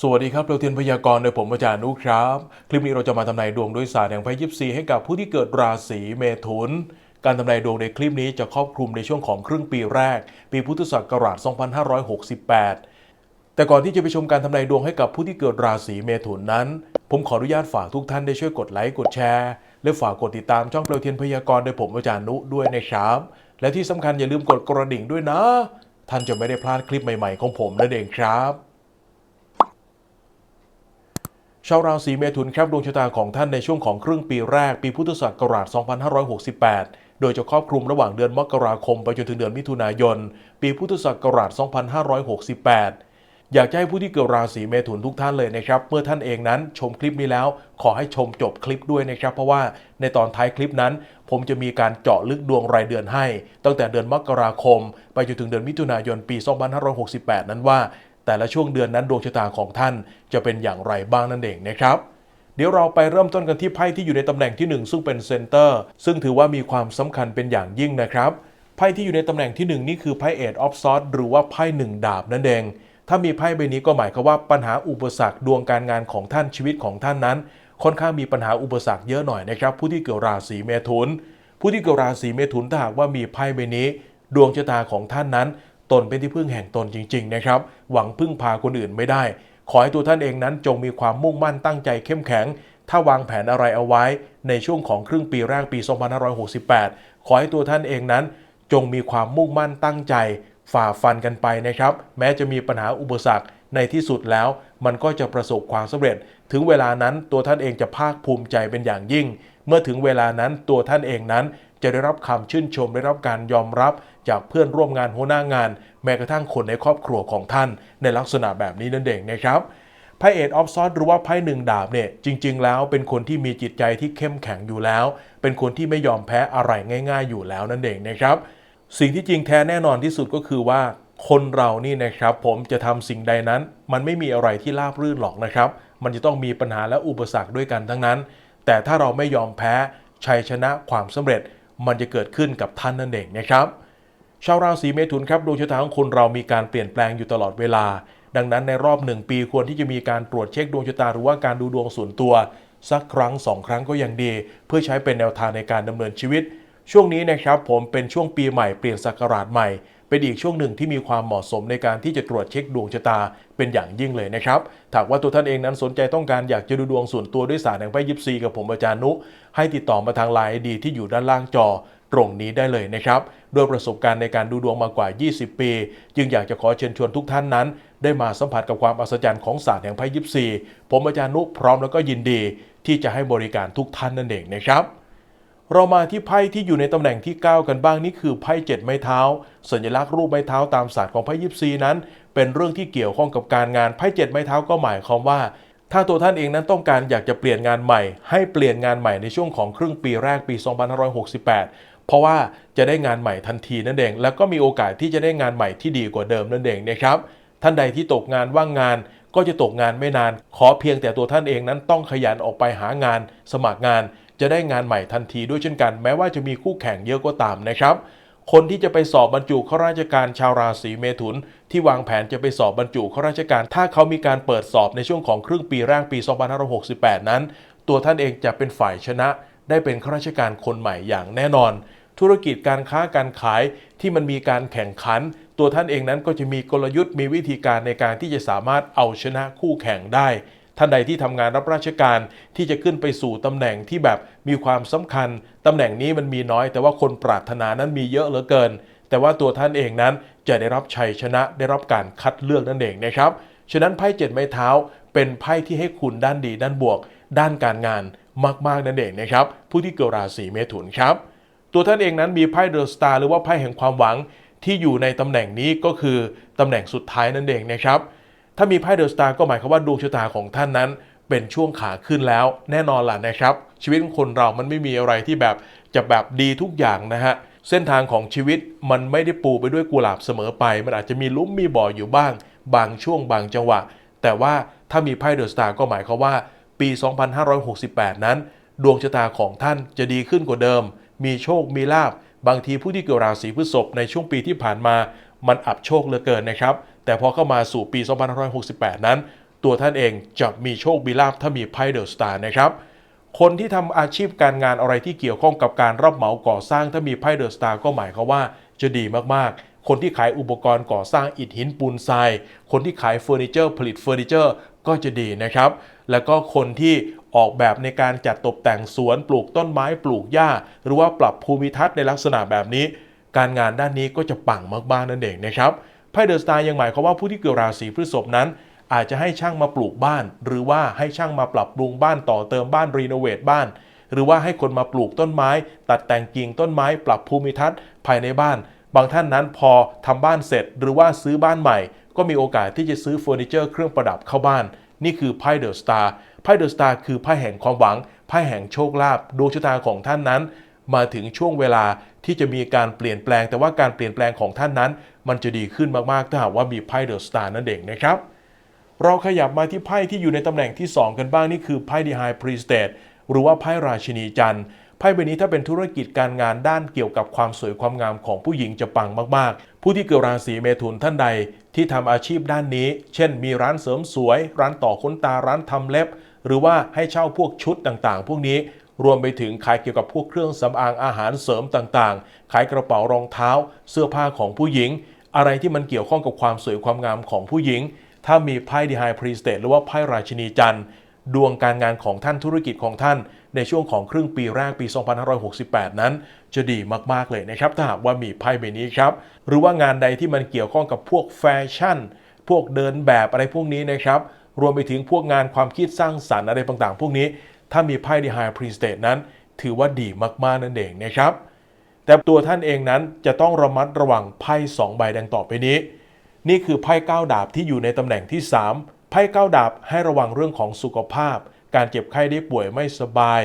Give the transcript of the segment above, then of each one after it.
สวัสดีครับเราเทียนพยากรณ์โดยผมอาจารย์นุครับ คลิปนี้เราจะมาทำนายดวงด้วยศาสตร์แห่งไพ่ยิปซีให้กับผู้ที่เกิดราศีเมถุน การทำนายดวงในคลิปนี้จะครอบคลุมในช่วงของครึ่งปีแรก ปีพุทธศักราช 2568 แต่ก่อนที่จะไปชมการทำนายดวงให้กับผู้ที่เกิดราศีเมถุนนั้น ผมขออนุญาตฝากทุกท่านได้ช่วยกดไลค์กดแชร์ และฝากกดติดตามช่องเปลวเทียนพยากรณ์โดยผมอาจารย์นุด้วยนะครับ และที่สำคัญอย่าลืมกดกระดิ่งด้วยนะ ท่านจะไม่ได้พลาดคลิปใหม่ ๆ ของผมนั่นเองครับ ชาวราศีเมถุนครับดวงชะตาของท่านในช่วงของครึ่งปีแรกปีพุทธศักราช 2568 โดยจะครอบคลุมระหว่างเดือนมกราคมไปจนถึงเดือนมิถุนายน ปีพุทธศักราช 2568 อยากจะให้ผู้ที่เกิดราศีเมถุนทุกท่านเลยนะครับ เมื่อท่านเองนั้นชมคลิปนี้แล้ว ขอให้ชมจบคลิปด้วยนะครับ เพราะว่าในตอนท้ายคลิปนั้น ผมจะมีการเจาะลึกดวงรายเดือนให้ ตั้งแต่เดือนมกราคม ไปจนถึงเดือนมิถุนายนปี 2568 นั้นว่า แต่ละช่วงเดือนนั้นดวงชะตาของท่านจะเป็นอย่างไรบ้างนั่นเองนะครับเดี๋ยวเราไปเริ่มต้นกันที่ไพ่ที่อยู่ในตำแหน่งที่ 1 ซึ่งเป็นเซนเตอร์ซึ่งถือว่ามีความสำคัญเป็นอย่างยิ่งนะครับไพ่ที่อยู่ในตำแหน่งที่ 1 นี่คือไพ่เอ็ดออฟซอ d หรือว่าไพ่หนึ่งดาบนั่นเอง ถ้ามีไพ่ใบนี้ก็หมายความว่าปัญหาอุปสรรคดวงการงานของท่านชีวิตของท่านนั้น ค่อนข้างมีปัญหาอุปสรรคเยอะหน่อยนะครับ ผู้ที่เกิดราศีเมถุน ผู้ที่เกิดราศีเมถุนถ้าหากว่ามีไพ่ใบนี้ ดวงชะตาของท่านนั้น ตนเป็นที่พึ่งแห่งตนจริง ๆ นะครับ หวังพึ่งพาคนอื่นไม่ได้ ขอให้ตัวท่านเองนั้นจงมีความมุ่งมั่นตั้งใจเข้มแข็ง ถ้าวางแผนอะไรเอาไว้ ในช่วงของครึ่งปีแรกปี 2568 ขอให้ตัวท่านเองนั้น จงมีความมุ่งมั่นตั้งใจ ฝ่าฟันกันไปนะครับ แม้จะมีปัญหาอุปสรรคในที่สุดแล้วมันก็จะประสบความสำเร็จ ถึงเวลานั้นตัวท่านเองจะภาคภูมิใจเป็นอย่างยิ่ง เมื่อถึงเวลานั้นตัวท่านเองนั้น จะได้รับคำชื่นชมได้รับการยอมรับจากเพื่อนร่วมงานหัวหน้างาน แม้กระทั่งคนในครอบครัวของท่าน ในลักษณะแบบนี้นั่นเองนะครับไพ่เอ็ดออฟซอดหรือว่าไพ่หนึ่งดาบเนี่ยจริง ๆ แล้วเป็นคนที่มีจิตใจที่เข้มแข็งอยู่แล้ว เป็นคนที่ไม่ยอมแพ้อะไรง่าย ๆ อยู่แล้วนั่นเองนะครับสิ่งที่จริงแท้แน่นอนที่สุดก็คือว่าคนเรานี่นะครับผมจะทำสิ่งใดนั้น มันไม่มีอะไรที่ราบรื่นหรอกนะครับ มันจะต้องมีปัญหาและอุปสรรคด้วยกันทั้งนั้น แต่ถ้าเราไม่ยอมแพ้ชัยชนะความสำเร็จ มันจะเกิดขึ้นกับท่านนั่นเองนะครับชาวราศีเมถุนครับดวงชะตาของคนเรามีการเปลี่ยนแปลงอยู่ตลอดเวลา ดังนั้นในรอบหนึ่งปีควรที่จะมีการตรวจเช็คดวงชะตาหรือว่าการดูดวงส่วนตัว สักครั้งสองครั้งก็ยังดี เพื่อใช้เป็นแนวทางในการดำเนินชีวิต ช่วงนี้นะครับผมเป็นช่วงปีใหม่เปลี่ยนศักราชใหม่ เป็นอีกช่วงหนึ่งที่มีความเหมาะสมในการที่จะตรวจเช็คดวงชะตาเป็นอย่างยิ่งเลยนะครับถาหากว่าตัวท่านเองนั้นสนใจต้องการอยากจะดูดวงส่วนตัวด้วยศาสตร์แห่งไพ่ยิปซีกับผมอาจารย์นุ ให้ติดต่อมาทางไลน์ดีที่อยู่ด้านล่างจอตรงนี้ได้เลยนะครับด้วยประสบการณ์ในการดูดวงมากว่า 20 ปี จึงอยากจะขอเชิญชวนทุกท่านนั้น ได้มาสัมผัสกับความอัศจรรย์ของศาสตร์แห่งไพ่ยิปซี ผมอาจารย์นุพร้อมแล้วก็ยินดี ที่จะให้บริการทุกท่านนั่นเองนะครับ เรามาที่ไพ่ที่อยู่ในตำแหน่งที่ 9 กันบ้างนี่คือไพ่เจ็ดไม้เท้า สัญลักษณ์รูปไม้เท้าตามศาสตร์ของไพ่ยิปซีนั้น เป็นเรื่องที่เกี่ยวข้องกับการงานไพ่เจ็ดไม้เท้าก็หมายความว่า ถ้าตัวท่านเองนั้นต้องการอยากจะเปลี่ยนงานใหม่ ให้เปลี่ยนงานใหม่ในช่วงของครึ่งปีแรกปี 2568 เพราะว่าจะได้งานใหม่ทันทีนั่นเอง แล้วก็มีโอกาสที่จะได้งานใหม่ที่ดีกว่าเดิมนั่นเองนะครับท่านใดที่ตกงานว่างงานก็จะตกงานไม่นาน ขอเพียงแต่ตัวท่านเองนั้นต้องขยันออกไปหางาน สมัครงาน จะได้งานใหม่ทันทีด้วยเช่นกัน แม้ว่าจะมีคู่แข่งเยอะก็ตามนะครับ คนที่จะไปสอบบรรจุข้าราชการชาวราศีเมถุน ที่วางแผนจะไปสอบบรรจุข้าราชการ ถ้าเขามีการเปิดสอบในช่วงของครึ่งปีแรกปี 2568 นั้น ตัวท่านเองจะเป็นฝ่ายชนะ ได้เป็นข้าราชการคนใหม่อย่างแน่นอน ธุรกิจการค้าการขายที่มันมีการแข่งขัน ตัวท่านเองนั้นก็จะมีกลยุทธ์มีวิธีการในการที่จะสามารถเอาชนะคู่แข่งได้ ท่านใดที่ทำงานรับราชการที่จะขึ้นไปสู่ตำแหน่งที่แบบมีความสำคัญตำแหน่งนี้มันมีน้อย แต่ว่าคนปรารถนานั้นมีเยอะเหลือเกิน แต่ว่าตัวท่านเองนั้นจะได้รับชัยชนะได้รับการคัดเลือกนั่นเองนะครับฉะนั้นไพ่เจ็ดไม้เท้าเป็นไพ่ที่ให้คุณด้านดีด้านบวก ด้านการงานมากๆนั่นเองนะครับผู้ที่เกิดราศีเมถุนครับ ตัวท่านเองนั้นมีไพ่เดอะสตาร์หรือว่าไพ่แห่งความหวังที่อยู่ในตำแหน่งนี้ก็คือตำแหน่งสุดท้ายนั่นเองนะครับ ถ้ามีไพ่เดอะสตาร์ก็หมายความว่าดวงชะตาของท่านนั้น เป็นช่วงขาขึ้นแล้วแน่นอนล่ะนะครับ ชีวิตของคนเรามันไม่มีอะไรที่แบบจะแบบดีทุกอย่างนะฮะเส้นทางของชีวิตมันไม่ได้ปูไปด้วยกุหลาบเสมอไป มันอาจจะมีลุ้มมีบ่ออยู่บ้าง บางช่วงบางจังหวะ แต่ว่าถ้ามีไพ่เดอะสตาร์ก็หมายความว่า ปี 2568 นั้น ดวงชะตาของท่านจะดีขึ้นกว่าเดิม มีโชคมีลาบบางทีผู้ที่เกิดราศีพฤษภในช่วงปีที่ผ่านมา มันอับโชคเหลือเกินนะครับ แต่พอเข้ามาสู่ปี 2568 นั้น ตัวท่านเองจะมีโชคมีลาภถ้ามีไพ่เดอะสตาร์นะครับ คนที่ทำอาชีพการงานอะไรที่เกี่ยวข้องกับการรับเหมาก่อสร้างถ้ามีไพ่เดอะสตาร์ก็หมายความว่าจะดีมากๆ คนที่ขายอุปกรณ์ก่อสร้างอิฐหินปูนทราย คนที่ขายเฟอร์นิเจอร์ผลิตเฟอร์นิเจอร์ก็จะดีนะครับ แล้วก็คนที่ออกแบบในการจัดตกแต่งสวนปลูกต้นไม้ปลูกหญ้า หรือว่าปรับภูมิทัศน์ในลักษณะแบบนี้ การงานด้านนี้ก็จะปังมากๆนั่นเองนะครับไพ่เดอะสตาร์ยังหมายความว่าผู้ที่เกิดราศีพฤษภนั้น อาจจะให้ช่างมาปลูกบ้าน หรือว่าให้ช่างมาปรับปรุงบ้านต่อเติมบ้านรีโนเวทบ้าน หรือว่าให้คนมาปลูกต้นไม้ ตัดแต่งกิ่งต้นไม้ ปรับภูมิทัศน์ภายในบ้าน บางท่านนั้นพอทำบ้านเสร็จ หรือว่าซื้อบ้านใหม่ ก็มีโอกาสที่จะซื้อเฟอร์นิเจอร์เครื่องประดับเข้าบ้าน นี่คือไพ่เดอะสตาร์ไพ่เดอะสตาร์คือไพ่แห่งความหวังไพ่แห่งโชคลาภดวงชะตาของท่านนั้น มาถึงช่วงเวลาที่จะมีการเปลี่ยนแปลง แต่ว่าการเปลี่ยนแปลงของท่านนั้น มันจะดีขึ้นมากๆถ้าหากว่ามีไพ่เดอะสตาร์นั่นเองนะครับเราขยับมาที่ไพ่ที่อยู่ในตำแหน่งที่ 2 กันบ้างนี่คือไพ่ดีไฮพรีสเตดหรือว่าไพ่ราชินีจันทร์ไพ่ใบนี้ถ้าเป็นธุรกิจการงานด้านเกี่ยวกับความสวยความงามของผู้หญิงจะปังมากๆ ผู้ที่เกิดราศีเมถุนท่านใดที่ทำอาชีพด้านนี้ เช่น มีร้านเสริมสวย ร้านต่อขนตาร้านทำเล็บ หรือว่าให้เช่าพวกชุดต่างๆ พวกนี้ รวมไปถึงขายเกี่ยวกับพวกเครื่องสำอางอาหารเสริมต่างๆ ขายกระเป๋ารองเท้า เสื้อผ้าของผู้หญิง อะไรที่มันเกี่ยวข้องกับความสวยความงามของผู้หญิง ถ้ามีไพ่ดีไฮพรีสเตทหรือว่าไพ่ราชินีจันทร์ดวงการงานของท่านธุรกิจของท่าน ในช่วงของครึ่งปีแรกปี 2568 นั้น จะดีมาก ๆ เลยนะครับ ถ้าหากว่ามีไพ่ใบนี้ครับ หรือว่างานใดที่มันเกี่ยวข้องกับพวกแฟชั่น พวกเดินแบบอะไรพวกนี้นะครับ รวมไปถึงพวกงานความคิดสร้างสรรค์อะไรต่างๆ พวกนี้ ถ้ามีไพ่ดีไฮพรีสเตทนั้น ถือว่าดีมากๆนั่นเองนะครับ แต่ตัวท่านเองนั้นจะต้องระมัดระวังไพ่2ใบดังต่อไปนี้ นี่คือไพ่ก้าวดาบที่อยู่ในตำแหน่งที่ 3 ไพ่ก้าวดาบให้ระวังเรื่องของสุขภาพ การเจ็บไข้ได้ป่วยไม่สบาย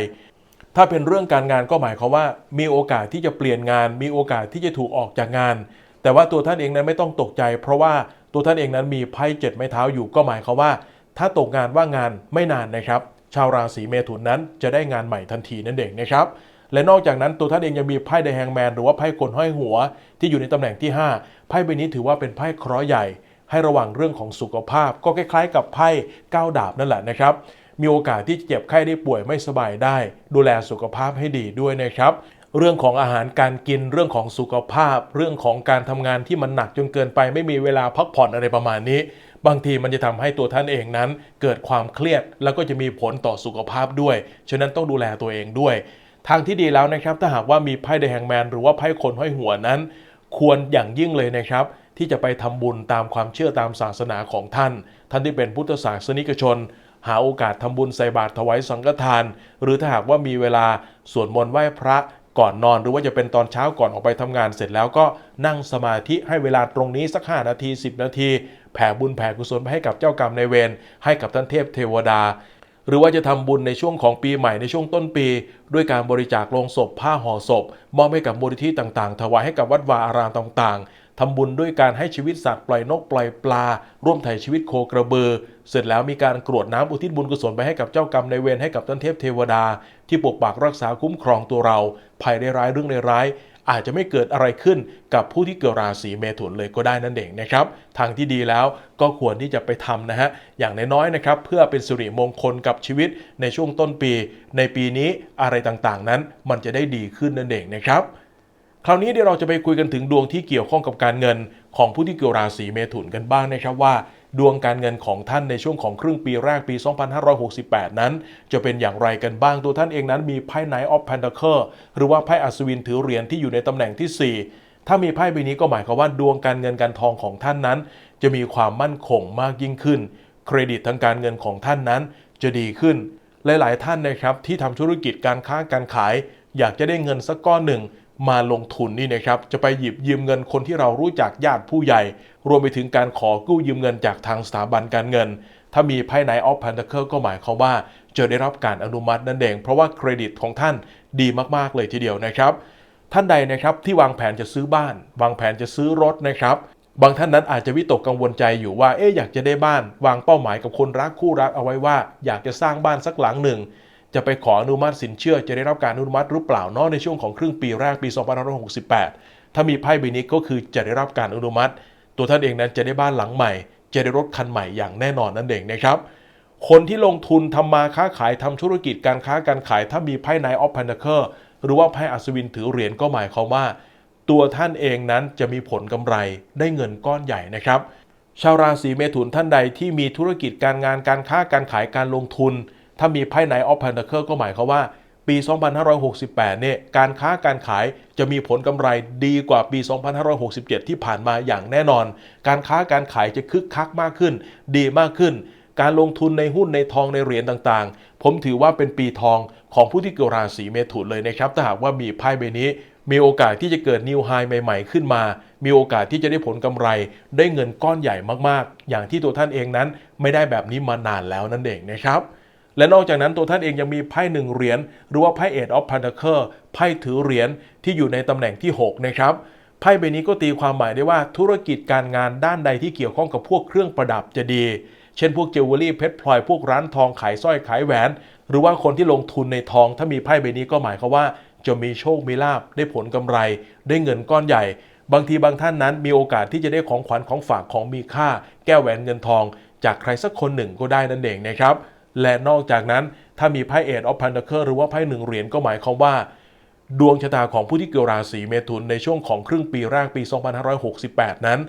ถ้าเป็นเรื่องการงานก็หมายความว่า มีโอกาสที่จะเปลี่ยนงาน มีโอกาสที่จะถูกออกจากงาน แต่ว่าตัวท่านเองนั้นไม่ต้องตกใจ เพราะว่าตัวท่านเองนั้นมีไพ่เจ็ดไม้เท้าอยู่ก็หมายความว่า ถ้าตกงานว่างงานไม่นานนะครับ ชาวราศีเมถุนนั้นจะได้งานใหม่ทันทีนั่นเองนะครับและนอกจากนั้นตัวท่านเองยังมีไพ่เดแฮงแมนหรือว่าไพ่คนห้อยหัว ที่อยู่ในตำแหน่งที่ 5 ไพ่ใบนี้ถือว่าเป็นไพ่เคราะห์ใหญ่ ให้ระวังเรื่องของสุขภาพ ก็คล้ายๆ กับไพ่ก้าวดาบนั่นแหละนะครับ มีโอกาสที่จะเจ็บไข้ได้ป่วยไม่สบายได้ ดูแลสุขภาพให้ดีด้วยนะครับเรื่องของอาหารการกินเรื่องของสุขภาพ เรื่องของการทำงานที่มันหนักจนเกินไปไม่มีเวลาพักผ่อนอะไรประมาณนี้ บางทีมันจะทำให้ตัวท่านเองนั้น เกิดความเครียดแล้วก็จะมีผลต่อสุขภาพด้วย ฉะนั้นต้องดูแลตัวเองด้วย ทางที่ดีแล้วนะครับ ถ้าหากว่ามีไพ่เดแฮงแมนหรือว่าไพ่คนห้อยหัวนั้น ควรอย่างยิ่งเลยนะครับ ที่จะไปทำบุญตามความเชื่อตามศาสนาของท่าน ท่านที่เป็นพุทธศาสนิกชน หาโอกาสทำบุญใส่บาตรถวายสังฆทาน หรือถ้าหากว่ามีเวลาสวดมนต์ไหว้พระ ก่อนนอนหรือว่าจะเป็นตอนเช้าก่อนออกไปทำงานเสร็จแล้วก็นั่งสมาธิให้เวลาตรงนี้สัก 5 นาที 10 นาที แผ่บุญแผ่กุศลไปให้กับเจ้ากรรมในายเวรให้กับท่านเทพเทวดา หรือว่าจะทำบุญในช่วงของปีใหม่ในช่วงต้นปี ด้วยการบริจาคโลงศพผ้าห่อศพ มอบให้กับมูลนิธิต่างๆ ถวายให้กับวัดวาอารามต่างๆ ทำบุญด้วยการให้ชีวิตสัตว์ปล่อยนกปล่อยปลา ร่วมไถ่ชีวิตโคกระเบือ เสร็จแล้วมีการกรวดน้ำอุทิศบุญกุศลไปให้กับเจ้ากรรมในเวรให้กับท่านเทพเทวดา ที่ปกปักรักษาคุ้มครองตัวเรา ภัยได้ร้ายเรื่องในร้าย อาจจะไม่เกิดอะไรขึ้นกับผู้ที่เกิดราศีเมถุนเลยก็ได้นั่นเองนะครับ ทางที่ดีแล้วก็ควรที่จะไปทำนะฮะอย่างน้อยๆนะครับเพื่อเป็นสิริมงคลกับชีวิตในช่วงต้นปี ในปีนี้อะไรต่างๆนั้นมันจะได้ดีขึ้นนั่นเองนะครับ คราวนี้เดี๋ยวเราจะไปคุยกันถึงดวงที่เกี่ยวข้องกับการเงินของผู้ที่เกิดราศีเมถุนกันบ้างนะครับว่า ดวงการเงินของท่านในช่วงของครึ่งปีแรกปี 2568 นั้น จะเป็นอย่างไรกันบ้างตัวท่านเองนั้นมีไพ่ Knight of Pentacle หรือว่าไพ่อัศวินถือเหรียญที่อยู่ในตำแหน่งที่ 4 ถ้ามีไพ่ใบนี้ก็หมายความว่าดวงการเงินการทองของท่านนั้น จะมีความมั่นคงมากยิ่งขึ้น เครดิตทางการเงินของท่านนั้นจะดีขึ้น หลาย ๆ ท่านนะครับที่ทำธุรกิจการค้าการขาย อยากจะได้เงินสักก้อนหนึ่ง มาลงทุนนี่นะครับจะไปหยิบยืมเงินคนที่เรารู้จักญาติผู้ใหญ่ รวมไปถึงการขอกู้ยืมเงินจากทางสถาบันการเงิน ถ้ามีไพ่ไนออฟพันเคิลก็หมายความว่า จะได้รับการอนุมัตินั่นเอง เพราะว่าเครดิตของท่านดีมากๆเลยทีเดียวนะครับ ท่านใดนะครับที่วางแผนจะซื้อบ้าน วางแผนจะซื้อรถนะครับบางท่านนั้นอาจจะวิตกกังวลใจอยู่ว่าเอ๊ะอยากจะได้บ้าน วางเป้าหมายกับคนรักคู่รักเอาไว้ว่า อยากจะสร้างบ้านสักหลังหนึ่ง จะไปขออนุมัติสินเชื่อจะได้รับการอนุมัติหรือเปล่าเนาะในช่วงของครึ่งปีแรกปี 2568 ถ้ามีไพ่ใบนี้ก็คือจะได้รับการอนุมัติ ตัวท่านเองนั้นจะได้บ้านหลังใหม่ จะได้รถคันใหม่อย่างแน่นอนนั่นเองนะครับ คนที่ลงทุนทำมาค้าขายทำธุรกิจการค้าการขาย ถ้ามีไพ่ไนออฟพันเ c อร์หรือว่าไพ่อัศวินถือเหรียญก็หมายความว่า ตัวท่านเองนั้นจะมีผลกำไรได้เงินก้อนใหญ่นะครับ ชาวราศีเมถุนท่านใดที่มีธุรกิจการงานการค้าการขายการลงทุน ถ้ามีไพ่ไนออฟพันเ c อร์ก็หมายความว่า ปี 2568 เนี่ย การค้าการขายจะมีผลกำไรดีกว่าปี 2567 ที่ผ่านมาอย่างแน่นอน การค้าการขายจะคึกคักมากขึ้น ดีมากขึ้น การลงทุนในหุ้นในทองในเหรียญต่างๆ ผมถือว่าเป็นปีทองของผู้ที่เกิดราศีเมถุนเลยนะครับ ถ้าหากว่ามีไพ่ใบนี้มีโอกาสที่จะเกิดนิวไฮใหม่ ๆ ขึ้นมา มีโอกาสที่จะได้ผลกำไร ได้เงินก้อนใหญ่มากๆ อย่างที่ตัวท่านเองนั้น ไม่ได้แบบนี้มานานแล้วนั่นเองนะครับ และนอกจากนั้นตัวท่านเองยังมีไพ่หนึ่งเหรียญหรือว่าไพ่เอ็ดออฟพันเ c อร์ไพ่ถือเหรียญที่อยู่ในตำแหน่งที่ 6 นะครับไพ่ใบนี้ก็ตีความหมายได้ว่าธุรกิจการงานด้านใดที่เกี่ยวข้องกับพวกเครื่องประดับจะดี เช่นพวกเจวเวลรี่เพชรพลอยพวกร้านทองขายสร้อยขายแหวน หรือว่าคนที่ลงทุนในทอง ถ้ามีไพ่ใบนี้ก็หมายความว่า จะมีโชคมีลาบได้ผลกำไร ได้เงินก้อนใหญ่ บางทีบางท่านนั้นมีโอกาสที่จะได้ของขวัญของฝากของมีค่า แก้วแหวนเงินทอง จากใครสักคนหนึ่งก็ได้นั่นเองนะครับ และนอกจากนั้นถ้ามีไพ่เอ็ดออฟพันเ c อร์หรือว่าไพ่หนึ่งเหรียญก็หมายความว่า ดวงชะตาของผู้ที่เกิดราศีเมถุนในช่วงของครึ่งปีแรกปี 2568 นั้น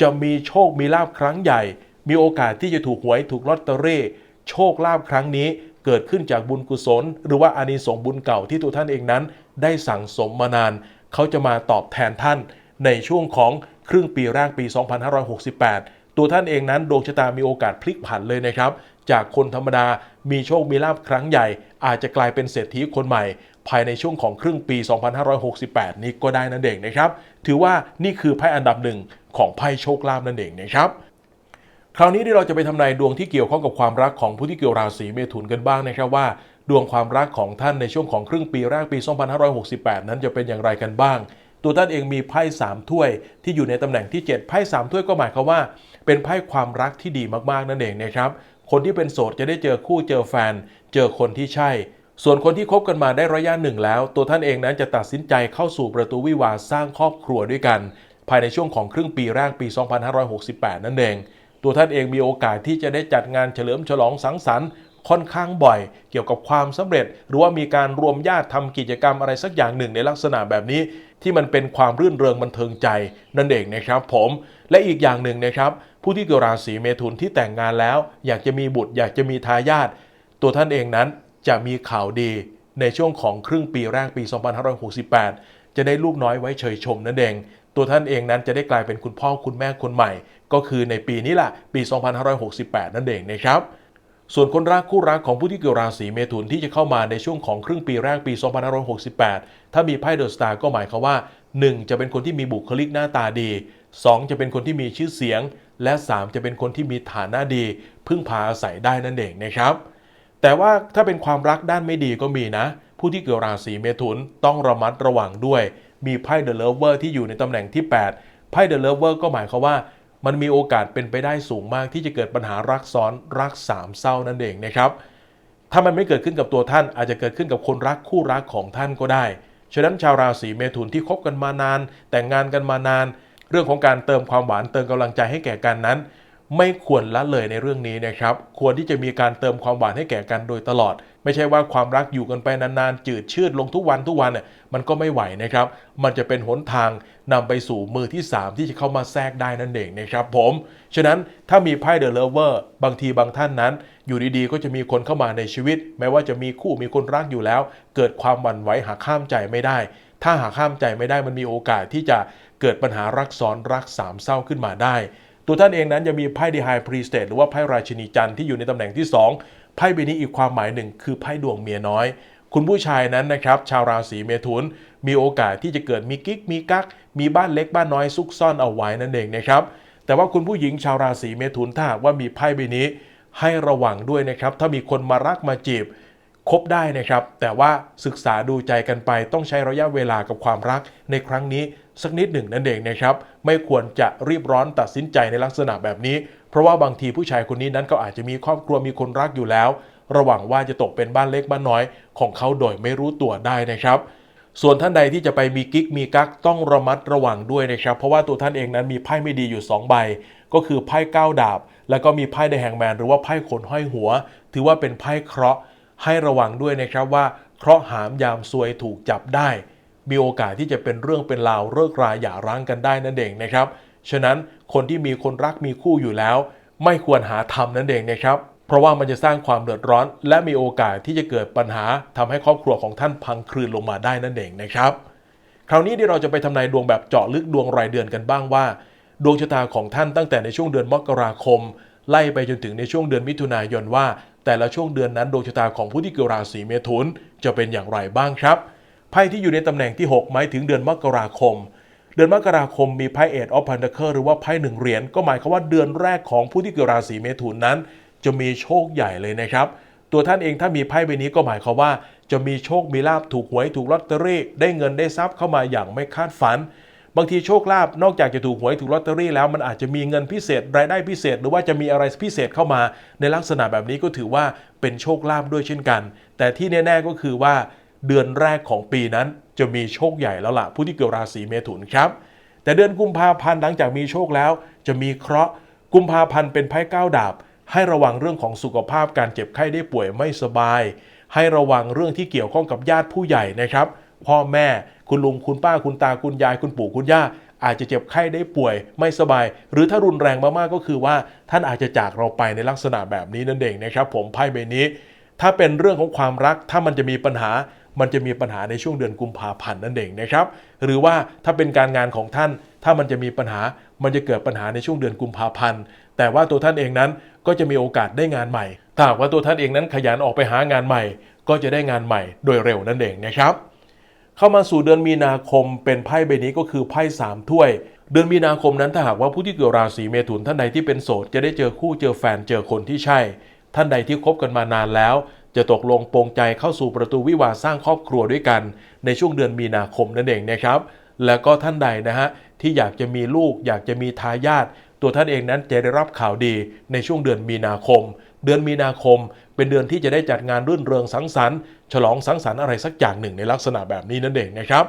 จะมีโชคมีลาบครั้งใหญ่ มีโอกาสที่จะถูกหวยถูกลอตเตอรี่โชคลาภครั้งนี้เกิดขึ้นจากบุญกุศล หรือว่าอานิสงส์บุญเก่าที่ตัวท่านเองนั้น ได้สั่งสมมานาน เขาจะมาตอบแทนท่าน ในช่วงของครึ่งปีแรกปี 2568 ตัวท่านเองนั้นดวงชะตามีโอกาสพลิกผันเลยนะครับ จากคนธรรมดา มีโชคมีลาภครั้งใหญ่ อาจจะกลายเป็นเศรษฐีคนใหม่ ภายในช่วงของครึ่งปี 2568 นี้ก็ได้นั่นเองนะครับ ถือว่านี่คือไพ่อันดับหนึ่งของไพ่โชคลาภนั่นเองนะครับคราวนี้ที่เราจะไปทำนายดวงที่เกี่ยวข้องกับความรักของผู้ที่เกี่ยวราศีเมถุนกันบ้างนะครับว่า ดวงความรักของท่านในช่วงของครึ่งปีแรกปี 2568 นั้นจะเป็นอย่างไรกันบ้าง ตัวท่านเองมีไพ่3ถ้วยที่อยู่ในตำแหน่งที่ 7 ไพ่3ถ้วยก็หมายความว่า เป็นไพ่ความรักที่ดีมากๆนั่นเองนะครับ คนที่เป็นโสดจะได้เจอคู่เจอแฟน เจอคนที่ใช่ ส่วนคนที่คบกันมาได้ระยะหนึ่งแล้ว ตัวท่านเองนั้นจะตัดสินใจเข้าสู่ประตูวิวาสร้างครอบครัวด้วยกัน ภายในช่วงของครึ่งปีแรกปี 2568 นั่นเอง ตัวท่านเองมีโอกาสที่จะได้จัดงานเฉลิมฉลองสังสรรค์ ค่อนข้างบ่อย เกี่ยวกับความสำเร็จ หรือว่ามีการรวมญาติทำกิจกรรมอะไรสักอย่างหนึ่งในลักษณะแบบนี้ ที่มันเป็นความรื่นเริงบันเทิงใจนั่นเองนะครับ ผมและอีกอย่างหนึ่งนะครับ ผู้ที่เกิดราศีเมถุนที่แต่งงานแล้ว อยากจะมีบุตร อยากจะมีทายาทตัวท่านเองนั้นจะมีข่าวดีในช่วงของครึ่งปีแรกปี 2568 จะได้ลูกน้อยไว้เฉยชมนั่นเอง ตัวท่านเองนั้นจะได้กลายเป็นคุณพ่อคุณแม่คนใหม่ ก็คือในปีนี้แหละปี 2568 นั่นเองนะครับ ส่วนคนรักคู่รักของผู้ที่เกิดราศีเมถุนที่จะเข้ามาในช่วงของครึ่งปีแรกปี 2568 ถ้ามีไพ่เดอะสตาร์ก็หมายความว่า 1. จะเป็นคนที่มีบุคลิกหน้าตาดี 2. จะเป็นคนที่มีชื่อเสียง และ 3. จะเป็นคนที่มีฐานะดี พึ่งพาอาศัยได้นั่นเองนะครับ แต่ว่าถ้าเป็นความรักด้านไม่ดีก็มีนะ ผู้ที่เกิดราศีเมถุนต้องระมัดระวังด้วย มีไพ่เดอะเลเวอร์ที่อยู่ในตำแหน่งที่ 8ไพ่เดอะเลเวอร์ก็หมายความว่า มันมีโอกาสเป็นไปได้สูงมากที่จะเกิดปัญหารักซ้อนรักสามเศร้านั่นเองนะครับ ถ้ามันไม่เกิดขึ้นกับตัวท่านอาจจะเกิดขึ้นกับคนรักคู่รักของท่านก็ได้ ฉะนั้นชาวราศีเมถุนที่คบกันมานาน แต่งงานกันมานาน เรื่องของการเติมความหวานเติมกำลังใจให้แก่กันนั้น ไม่ควรละเลยในเรื่องนี้นะครับ ควรที่จะมีการเติมความหวานให้แก่กันโดยตลอด ไม่ใช่ว่าความรักอยู่กันไปนานๆ จืดชืดลงทุกวันทุกวันเนี่ยมันก็ไม่ไหวนะครับ มันจะเป็นหนทางนำไปสู่มือที่ 3 ที่จะเข้ามาแทรกได้นั่นเองนะครับผม ฉะนั้นถ้ามีไพ่เดอะเลเวอร์บางทีบางท่านนั้น อยู่ดีๆ ก็จะมีคนเข้ามาในชีวิต แม้ว่าจะมีคู่มีคนรักอยู่แล้ว เกิดความหวั่นไหวหากข้ามใจไม่ได้ ถ้าหากข้ามใจไม่ได้มันมีโอกาสที่จะเกิดปัญหารักซ้อนรักสามเศร้าขึ้นมาได้ ตัวท่านเองนั้นจะมีไพ่ดีไฮพรีสเตทหรือว่าไพ่ราชินีจันทร์ที่อยู่ในตำแหน่งที่ 2 ไพ่ใบนี้อีกความหมายหนึ่งคือไพ่ดวงเมียน้อย คุณผู้ชายนั้นนะครับชาวราศีเมถุน มีโอกาสที่จะเกิดมีกิ๊กมีกัก มีบ้านเล็กบ้านน้อยซุกซ่อนเอาไว้นั่นเองนะครับแต่ว่าคุณผู้หญิงชาวราศีเมถุนถ้าว่ามีไพ่ใบนี้ ให้ระวังด้วยนะครับถ้ามีคนมารักมาจีบ คบได้นะครับ แต่ว่าศึกษาดูใจกันไปต้องใช้ระยะเวลากับความรักในครั้งนี้สักนิดหนึ่งนั่นเองนะครับ ไม่ควรจะรีบร้อนตัดสินใจในลักษณะแบบนี้ เพราะว่าบางทีผู้ชายคนนี้นั้นก็อาจจะมีครอบครัวมีคนรักอยู่แล้ว ระหวังว่าจะตกเป็นบ้านเล็กบ้านน้อยของเขาโดยไม่รู้ตัวได้นะครับ ส่วนท่านใดที่จะไปมีกิ๊กมีกั๊กต้องระมัดระวังด้วยนะครับ เพราะว่าตัวท่านเองนั้นมีไพ่ไม่ดีอยู่ 2 ใบ ก็คือไพ่ก้าดาบ แล้วก็มีไพ่เดอะแฮงแมนหรือว่าไพ่ขนห้อยหัว ถือว่าเป็นไพ่เคราะห์ ให้ระวังด้วยนะครับว่าเคราะห์หามยามซวยถูกจับได้ มีโอกาสที่จะเป็นเรื่องเป็นราวเลิกราหย่าร้างกันได้นั่นเองนะครับ ฉะนั้นคนที่มีคนรักมีคู่อยู่แล้ว ไม่ควรหาทำนั่นเองนะครับ เพราะว่ามันจะสร้างความเดือดร้อน และมีโอกาสที่จะเกิดปัญหาทำให้ครอบครัวของท่านพังคลืนลงมาได้นั่นเองนะครับ คราวนี้ที่เราจะไปทำนายดวงแบบเจาะลึกดวงรายเดือนกันบ้างว่า ดวงชะตาของท่านตั้งแต่ในช่วงเดือนมกราคม ไล่ไปจนถึงในช่วงเดือนมิถุนายนว่า แต่ละช่วงเดือนนั้นดวงชะตาของผู้ที่เกิดราศีเมถุนจะเป็นอย่างไรบ้างครับไพ่ที่อยู่ในตำแหน่งที่ 6 หมายถึงเดือนมกราคม เดือนมกราคมมีไพ่เอ็ดออฟพันเดอร์หรือว่าไพ่หนึ่งเหรียญก็หมายความว่าเดือนแรกของผู้ที่เกิดราศีเมถุนนั้น จะมีโชคใหญ่เลยนะครับตัวท่านเองถ้ามีไพ่ใบนี้ก็หมายความว่า จะมีโชคมีลาบถูกหวยถูกลอตเตอรี่ได้เงินได้ทรัพย์เข้ามาอย่างไม่คาดฝัน บางทีโชคลาภนอกจากจะถูกหวยถูกลอตเตอรี่แล้วมันอาจจะมีเงินพิเศษรายได้พิเศษ หรือว่าจะมีอะไรพิเศษเข้ามา ในลักษณะแบบนี้ก็ถือว่าเป็นโชคลาภด้วยเช่นกัน แต่ที่แน่ ๆก็คือว่า เดือนแรกของปีนั้นจะมีโชคใหญ่แล้วล่ะผู้ที่เกิดราศีเมถุนครับ แต่เดือนกุมภาพันธ์หลังจากมีโชคแล้ว จะมีเคราะห์กุมภาพันธ์เป็นไพ่เก้าดาบ ให้ระวังเรื่องของสุขภาพการเจ็บไข้ได้ป่วยไม่สบาย ให้ระวังเรื่องที่เกี่ยวข้องกับญาติผู้ใหญ่นะครับ พ่อแม่ คุณลุงคุณป้าคุณตาคุณยายคุณปู่คุณย่า อาจจะเจ็บไข้ได้ป่วย ไม่สบาย หรือถ้ารุนแรงมากๆก็คือว่า ท่านอาจจะจากเราไปในลักษณะแบบนี้นั่นเองนะครับ ผมไพ่ใบนี้ ถ้าเป็นเรื่องของความรักถ้ามันจะมีปัญหามันจะมีปัญหาในช่วงเดือนกุมภาพันธ์นั่นเองนะครับ หรือว่าถ้าเป็นการงานของท่าน ถ้ามันจะมีปัญหา มันจะเกิดปัญหาในช่วงเดือนกุมภาพันธ์ แต่ว่าตัวท่านเองนั้นก็จะมีโอกาสได้งานใหม่ ถ้าหากว่าตัวท่านเองนั้นขยันออกไปหางานใหม่ ก็จะได้งานใหม่โดยเร็วนั่นเองนะครับ เข้ามาสู่เดือนมีนาคมเป็นไพ่ใบนี้ก็คือไพ่สามถ้วย เดือนมีนาคมนั้นถ้าหากว่าผู้ที่เกิดราศีเมถุนท่านใดที่เป็นโสดจะได้เจอคู่เจอแฟนเจอคนที่ใช่ ท่านใดที่คบกันมานานแล้ว จะตกลงปรงใจเข้าสู่ประตูวิวาสร้างครอบครัวด้วยกัน ในช่วงเดือนมีนาคมนั่นเองนะครับ แล้วก็ท่านใดนะฮะที่อยากจะมีลูก อยากจะมีทายาทตัวท่านเองนั้นจะได้รับข่าวดีในช่วงเดือนมีนาคม เดือนมีนาคม เป็นเดือนที่จะได้จัดงานรื่นเริงสังสรรค์ฉลองสังสรรค์อะไรสักอย่างหนึ่งในลักษณะแบบนี้นั่นเองนะครับ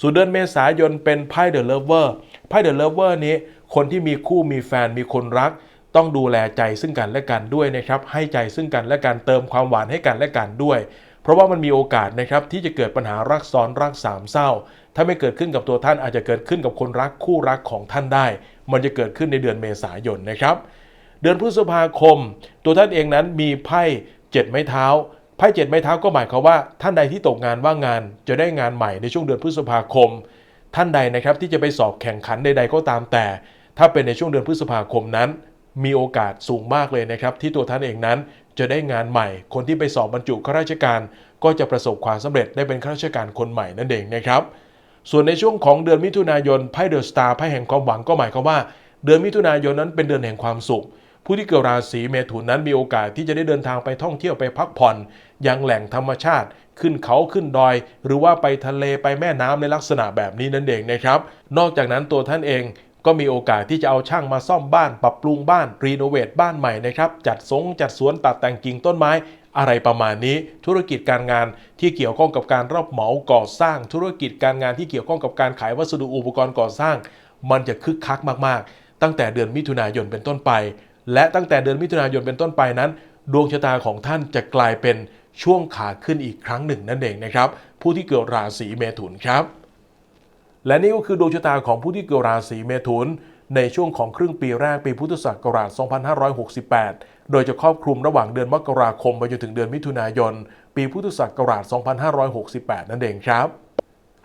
ส่วนเดือนเมษายนเป็นไพ่เดอะเลเวอร์ไพ่เดอะเลเวอร์นี้ คนที่มีคู่มีแฟนมีคนรัก ต้องดูแลใจซึ่งกันและกันด้วยนะครับ ให้ใจซึ่งกันและกันเติมความหวานให้กันและกันด้วย เพราะว่ามันมีโอกาสนะครับที่จะเกิดปัญหารักซ้อนรักสามเศร้า ถ้าไม่เกิดขึ้นกับตัวท่านอาจจะเกิดขึ้นกับคนรักคู่รักของท่านได้ มันจะเกิดขึ้นในเดือนเมษายนนะครับ เดือนพฤษภาคม ตัวท่านเองนั้นมีไพ่เจ็ดไม้เท้า ไพ่เจ็ดไม้เท้าก็หมายความว่าท่านใดที่ตกงานว่างงานจะได้งานใหม่ในช่วงเดือนพฤษภาคม ท่านใดนะครับที่จะไปสอบแข่งขันใด ๆ ก็ตามแต่ ถ้าเป็นในช่วงเดือนพฤษภาคมนั้น มีโอกาสสูงมากเลยนะครับ ที่ตัวท่านเองนั้นจะได้งานใหม่ คนที่ไปสอบบรรจุข้าราชการ ก็จะประสบความสำเร็จได้เป็นข้าราชการคนใหม่นั่นเองนะครับ ส่วนในช่วงของเดือนมิถุนายนไพ่เดอะสตาร์ไพ่แห่งความหวังก็หมายความว่า เดือนมิถุนายนนั้นเป็นเดือนแห่งความสุข ผู้ที่เกิดราศีเมถุนนั้นมีโอกาสที่จะได้เดินทางไปท่องเที่ยวไปพักผ่อนยังแหล่งธรรมชาติขึ้นเขาขึ้นดอย หรือว่าไปทะเลไปแม่น้ำในลักษณะแบบนี้นั่นเองนะครับ นอกจากนั้นตัวท่านเองก็มีโอกาสที่จะเอาช่างมาซ่อมบ้าน ปรับปรุงบ้าน รีโนเวทบ้านใหม่นะครับ จัดสงจัดสวนตัดแต่งกิ่งต้นไม้ อะไรประมาณนี้ ธุรกิจการงานที่เกี่ยวข้องกับการรับเหมาก่อสร้าง ธุรกิจการงานที่เกี่ยวข้องกับการขายวัสดุอุปกรณ์ก่อสร้าง มันจะคึกคักมากๆ ตั้งแต่เดือนมิถุนายนเป็นต้นไป และตั้งแต่เดือนมิถุนายนเป็นต้นไปนั้น ดวงชะตาของท่านจะกลายเป็นช่วงขาขึ้นอีกครั้งหนึ่งนั่นเองนะครับ ผู้ที่เกิดราศีเมถุนครับ และนี่ก็คือดวงชะตาของผู้ที่เกิดราศีเมถุน ในช่วงของครึ่งปีแรกปีพุทธศักราช 2568 โดยจะครอบคลุมระหว่างเดือนมกราคมไปจนถึงเดือนมิถุนายน ปีพุทธศักราช 2568 นั่นเองครับ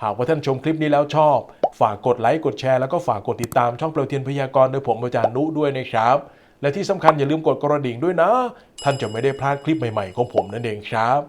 หากว่าท่านชมคลิปนี้แล้วชอบ ฝากกดไลค์ กดแชร์ แล้วก็ฝากกดติดตามช่องเปลวเทียนพยากรณ์โดยผมอาจารย์นุด้วยนะครับ และที่สำคัญอย่าลืมกดกระดิ่งด้วยนะ ท่านจะไม่ได้พลาดคลิปใหม่ๆของผมนั่นเองครับ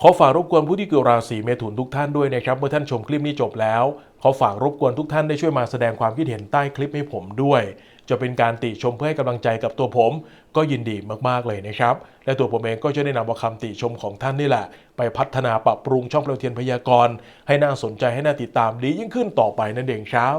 ขอฝากรบกวนผู้ที่เกิดราศีเมถุนทุกท่านด้วยนะครับ เมื่อท่านชมคลิปนี้จบแล้ว ขอฝากรบกวนทุกท่านได้ช่วยมาแสดงความคิดเห็นใต้คลิปให้ผมด้วย จะเป็นการติชมเพื่อให้กำลังใจกับตัวผม ก็ยินดีมากๆเลยนะครับ และตัวผมเองก็จะได้นำเอาคำติชมของท่านนี่แหละ ไปพัฒนาปรับปรุงช่องเปลวเทียนพยากรณ์ให้น่าสนใจให้น่าติดตามดียิ่งขึ้นต่อไปนั่นเองครับ